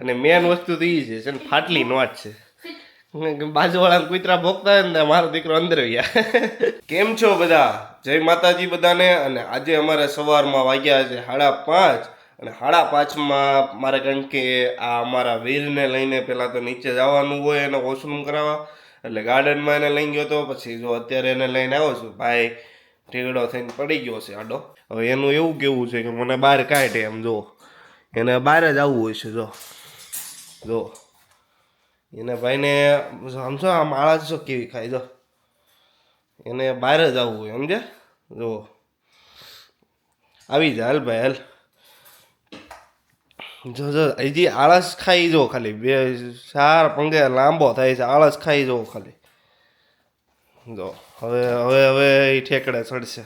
અને મેન વસ્તુ તો એ છે છે ને? ફાટલી નોટ છે. બાજુવાળા કુતરા ભોગતા હોય ને મારો દીકરો અંદર ગયા કેમ છો બધા? જય માતાજી બધાને. અને આજે અમારે સવારમાં વાગ્યા છે સાડા પાંચ. અને સાડા પાંચમાં મારે કારણ કે આ અમારા વીરને લઈને પહેલાં તો નીચે જવાનું હોય એને વોશરૂમ કરાવવા. એટલે ગાર્ડનમાં એને લઈ ગયો તો પછી જો અત્યારે એને લઈને આવ્યો છું, ભાઈ ઢીગડો થઈને પડી ગયો છે આડો. હવે એનું એવું કેવું છે કે મને બહાર કાઢે એમ જો એને બહાર જ આવવું હોય છે જો જો. એને ભાઈને સમજો આ માળા જો કેવી ખાય, જો. એને બહાર જ આવવું હોય સમજે જો. આવી જા, હાલ ભાઈ, હાલ. જો જો, હજી આળસ ખાઈ જો ખાલી. બે ચાર પંગે લાંબો થાય છે, આળસ ખાઈ જો ખાલી. જો, હવે હવે હવે એ ઠેકડે ચડશે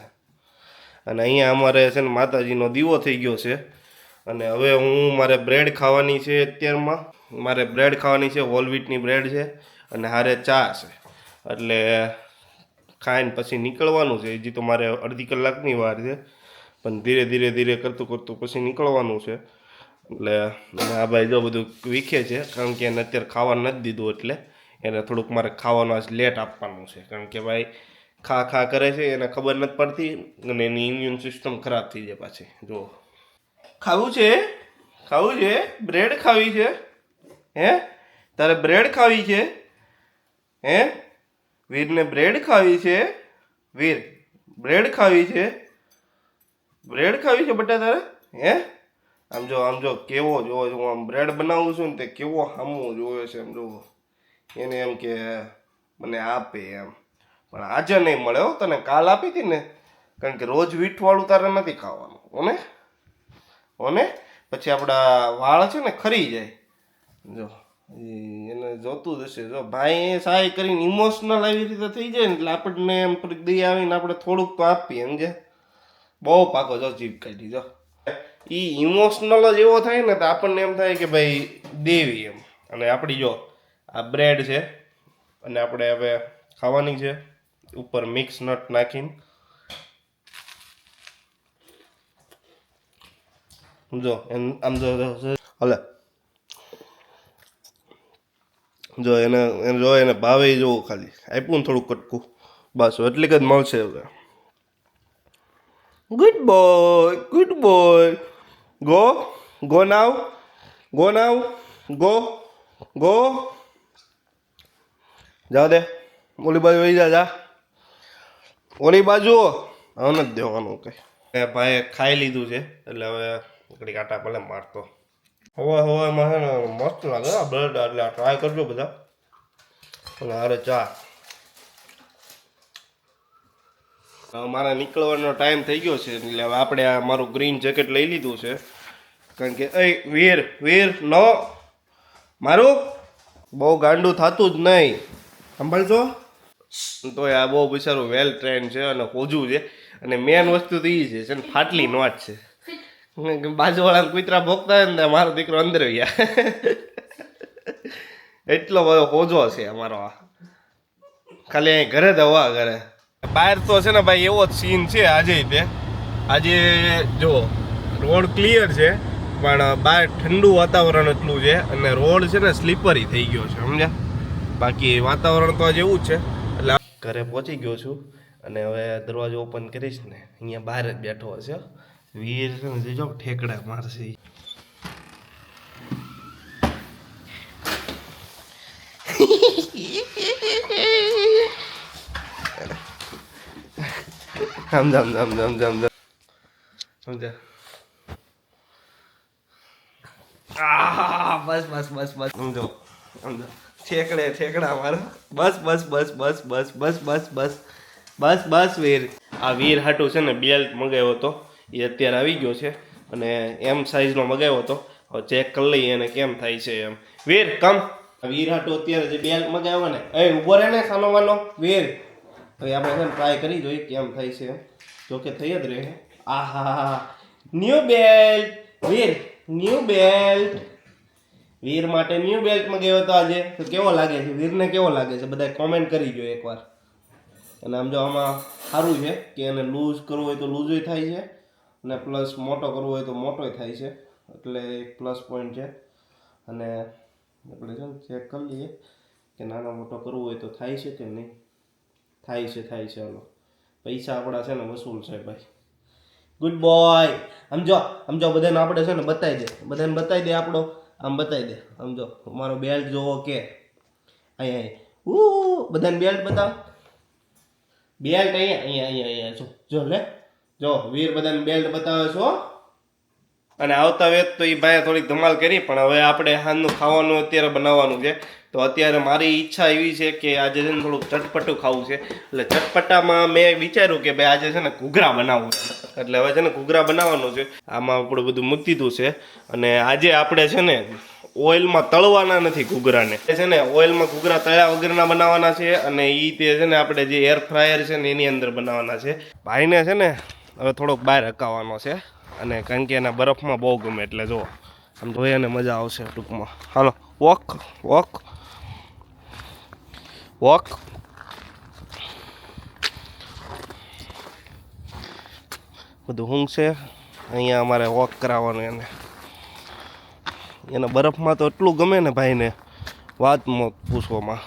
અને અહીંયા અમારે છે ને માતાજીનો દીવો થઈ ગયો છે. અને હવે હું મારે બ્રેડ ખાવાની છે અત્યારમાં. મારે બ્રેડ ખાવાની છે હોલવીટની બ્રેડ છે અને હારે ચા છે. એટલે ખાઈને પછી નીકળવાનું છે. હજી તો મારે અડધી કલાકની વાર છે. પણ ધીરે ધીરે ધીરે કરતું કરતું પછી નીકળવાનું છે. એટલે આ ભાઈ જો બધું વીખે છે, કારણ કે એને અત્યારે ખાવા નથી દીધું એટલે એને થોડુંક મારે ખાવાનું આજ લેટ આપવાનું છે. કારણ કે ભાઈ ખા ખા કરે છે, એને ખબર નથી પડતી અને એની ઇમ્યુન સિસ્ટમ ખરાબ થઈ જાય પાછી. જો ખાવું છે? ખાવું છે? બ્રેડ ખાવી છે? હે? તારે બ્રેડ ખાવી છે? હે? વીરને બ્રેડ ખાવી છે? વીર, બ્રેડ ખાવી છે? બ્રેડ ખાવી છે બટા તારે? હે? આમ જો આમ જો, કેવો જોવો છું? આમ બ્રેડ બનાવું છું ને તે કેવો સામું જોવે છે એમ જોવો. એને એમ કે, મને આપે એમ. પણ આજે નહીં મળે હો, તને કાલ આપી હતી ને? કારણ કે રોજ વીઠવાળું તારે નથી ખાવાનું ઓને ઓને? પછી આપણા વાળ છે ને ખરી જાય. જો એને જોતું જ હશે. જો, ભાઈ એ સહાય કરીને ઇમોશનલ આવી રીતે થઈ જાય ને એટલે આપણને એમ થોડીક દઈ આવીને આપણે થોડુંક તો આપીએ સમજે બહુ પાકો જો જીભ કાઢી, જો. એ ઇમોશનલ જ એવો થાય ને તો આપણને એમ થાય કે ભાઈ દેવી એમ. અને આપણી જો, આ બ્રેડ છે, અને આપણે હવે ખાવાની છે, ઉપર મિક્સ નટ નાખીને જો એમ આમ જો. હલે જો એને એને જો એને ભાવે જોવું ખાલી આપ્યું ને થોડું કટકું બસ એટલીક જ મળશે હવે good boy good boy go go now go now go go જા દે. ઓલી બાજુ વહી જા જા. ઓલી બાજુ. હવે નથી દેવાનું કંઈ. એ ભાઈએ ખાઈ લીધું છે, એટલે હવે કાંટા ભલે મારતો. હવે હવે એમાં છે ને મસ્ત લાગે આ બ્રેડ એટલે ટ્રાય કરજો બધા. અને અરે ચા. મારા નીકળવાનો ટાઈમ થઈ ગયો છે એટલે હવે આપણે આ મારું ગ્રીન જેકેટ લઈ લીધું છે. કારણ કે એ વીર વીર નો. મારું? બહુ ગાંડું થતું જ નહીં. સાંભળજો. તો આ બહુ બિચારું વેલ ટ્રેન છે અને હોજું છે. અને મેન વસ્તુ તો એ છે છે ને ફાટલી નોટ છે. બાજુવાળા કૂતરા ભોગતા હોય ને મારો દીકરો અંદર ગયા એટલો બધો હોજો છે અમારો આ. ખાલી અહીં ઘરે જ હવા ઘરે બહાર તો છે ને ભાઈ એવો જ સીન છે આજે તે. આજે જો રોડ ક્લિયર છે, પણ બહાર ઠંડુ વાતાવરણ એટલું છે અને રોડ છે ને સ્લીપરી થઈ ગયો છે, સમજ્યા? બાકી વાતાવરણ તો આજે એવું જ છે. એટલે ઘરે પહોંચી ગયો છું અને હવે દરવાજો ઓપન કરીશ ને. અહીંયા બહાર જ બેઠો હશે. વીર જો ઠેકડા મારશે. જામ સમજ્યા? બસ બસ બસ બસ. સમજો? સમજો ઠેકડે, ઠેકડા મારો. બસ બસ બસ બસ બસ બસ બસ બસ. બસ બસ, વીર. આ વીર હાટું છે ને, બેલ્ટ મગાવ્યો હતો. એ અત્યારે આવી ગયો છે. અને એમ સાઈઝનો મગાવ્યો હતો. હવે ચેક કરી લઈએ એને કેમ થાય છે એમ. વીર કમ વિરાટો અત્યારે જે બેલ્ટ મગાવ્યો ને, એ ઊભો રહે ને સાનો વાનો વીર. હવે આપણે છે ને ટ્રાય કરી જોઈએ કેમ થાય છે જો કે થઈ જ રહે. આહા new belt Veer new belt Veer માટે ન્યૂ બેલ્ટ મગાવ્યો હતો આજે. તો કેવો લાગે છે? વીરને કેવો લાગે છે? બધા કોમેન્ટ કરી જો એકવાર. અને આમ જો આમાં સારું છે કે એને લૂઝ કરવું હોય તો લૂઝ થાય છે. અને પ્લસ મોટો કરવો હોય તો મોટોય થાય છે. એટલે એક પ્લસ પોઈન્ટ છે. અને આપણે છે ને ચેક કરી લઈએ કે નાનો મોટો કરવો હોય તો થાય છે કે નહીં. થાય છે થાય છે, હાલો. પૈસા આપણા છે ને વસૂલ છે ભાઈ. ગુડ બોય સમજો સમજો, બધાને આપણે છે ને બતાવી દે. બધાને બતાવી દે આપણો. આમ બતાવી દે. સમજો, મારો બેલ્ટ જોવો કે. અહીંયા અહીંયા ઉ બધાને બેલ્ટ બતાવ. બેલ્ટ અહીંયા અહીંયા અહીંયા અહીંયા. જો જો, લે. જો વીર બધાને બેલ્ટ બતાવે છો અને આવતા વેત તો એ ભાઈએ થોડીક ધમાલ કરી, પણ હવે આપણે હાલનું ખાવાનું અત્યારે બનાવવાનું છે. તો અત્યારે મારી ઈચ્છા એવી છે કે આજે છે ને થોડુંક ચટપટું ખાવું છે. એટલે ચટપટામાં મેં વિચાર્યું કે ભાઈ આજે છે ને ઘૂઘરા બનાવવું છે. એટલે હવે છે ને ઘૂઘરા બનાવવાનું છે. આમાં આપણું બધું મૂકી દીધું છે. અને આજે આપણે છે ને ઓઇલમાં તળવાના નથી ઘૂઘરાને. એ છે ને ઓઇલમાં ઘૂઘરા તળ્યા વગરના બનાવવાના છે. અને એ તે છે ને આપણે જે એર ફ્રાયર છે ને એની અંદર બનાવવાના છે. ભાઈને છે ને હવે થોડોક બહાર હકાવવાનો છે. અને કારણ કે એના બરફમાં બહુ ગમે એટલે જો આમ જોઈએ ને મજા આવશે ટૂંકમાં. હાલો વોક વોક વોક બધું હું છે અહીંયા અમારે વોક કરાવવાનું એને. એને બરફમાં તો એટલું ગમે ને ભાઈને વાત મોત પૂછવામાં.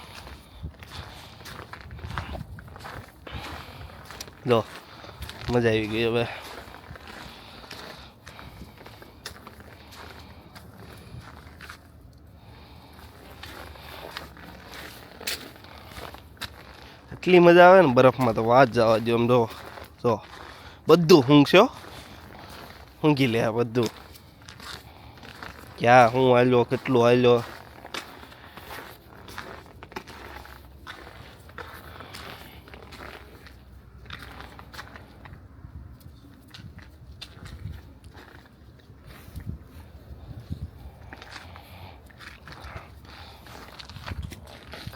જો મજા આવી ગઈ હવે. એટલી મજા આવે ને બરફમાં તો વાત જવા દો એમ જો. જો. બધું ઊંઘશો. ઊંઘી લે બધું. ક્યાં હું હાલ્યો, કેટલું હાલ્યો?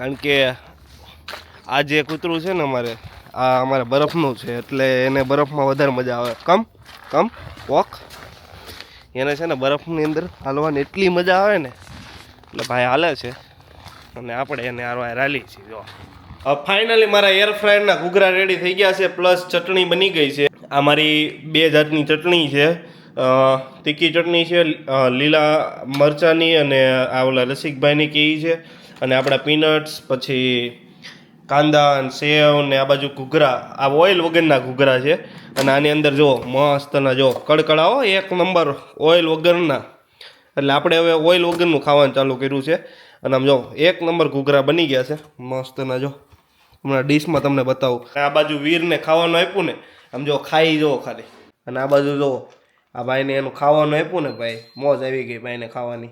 કારણ કે આ જે કૂતરું છે ને અમારે, આ અમારે બરફનું છે, એટલે એને બરફમાં વધારે મજા આવે. Come come, walk. એને છે ને બરફની અંદર હાલવાની એટલી મજા આવે ને, એટલે ભાઈ હાલે છે. અને આપણે એને હારવા રાલી છીએ, જો. ફાઇનલી મારા એર ફ્રાયરના ઘૂઘરા રેડી થઈ ગયા છે પ્લસ ચટણી બની ગઈ છે. આ મારી બે જાતની ચટણી છે. તીખી ચટણી છે લીલા મરચાંની અને આ ઓલા રસિકભાઈની કેવી છે. અને આપણા પીનટ્સ પછી કાંદા સેવ ને આ બાજુ ઘૂઘરા. આ ઓઇલ વગરના ઘૂઘરા છે. અને આની અંદર જો મસ્તના જો કડકડાઓ એક નંબર ઓઇલ વગરના. એટલે આપણે હવે ઓઇલ વગરનું ખાવાનું ચાલુ કર્યું છે. અને આમ જો એક નંબર ઘૂઘરા બની ગયા છે. મસ્તના જો. હમણાં ડીશમાં તમને બતાવું. આ બાજુ વીરને ખાવાનું આપ્યું ને, આમ જો ખાઈ જુઓ ખાલી. અને આ બાજુ જો આ ભાઈને એનું ખાવાનું આપ્યું ને ભાઈ, મોજ આવી ગઈ ભાઈને ખાવાની.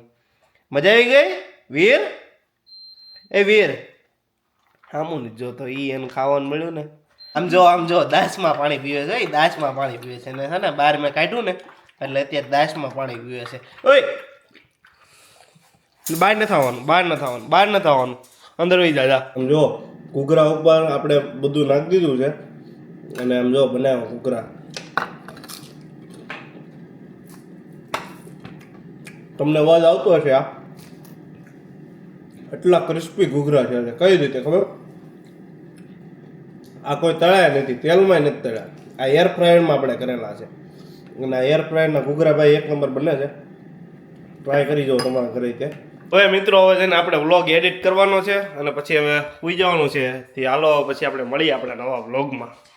મજા આવી ગઈ? વીર? એ વીર. આમું ને જો તો ઈ એનું ખાવાનું મળ્યું ને. આમ જો આમ જો, દાસમાં પાણી પીવે છે. દાસમાં પાણી પીવે છે. ને છે ને બાર મેં કાઢ્યું ને, એટલે અત્યારે દાસમાં પાણી પીવે છે. ઓય! બહાર ન થવાનું, બહાર ન થવાનું, બહાર ન થવાનું. અંદર વહી જા જા. આમ જો, ઘૂઘરા ઉપર આપણે બધું નાખી દીધું છે. અને આમ જો બનાવ્યો ઘૂઘરા. તમને અવાજ આવતો હશે આ? એટલા ક્રિસ્પી ઘૂઘરા છે કઈ રીતે ખબર? આ કોઈ તળાયા નથી તેલમાં નથી તળ્યા. આ એર ફ્રાયરમાં આપણે કરેલા છે. અને આ એર ફ્રાયરના ઘૂઘરા ભાઈ એક નંબર બને છે. ટ્રાય કરી જાઓ તમારા ઘરે તે. હવે મિત્રો, હવે છે ને આપણે વ્લોગ એડિટ કરવાનો છે અને પછી હવે સુઈ જવાનું છે. તે હાલો, પછી આપણે મળીએ આપણા નવા વ્લોગમાં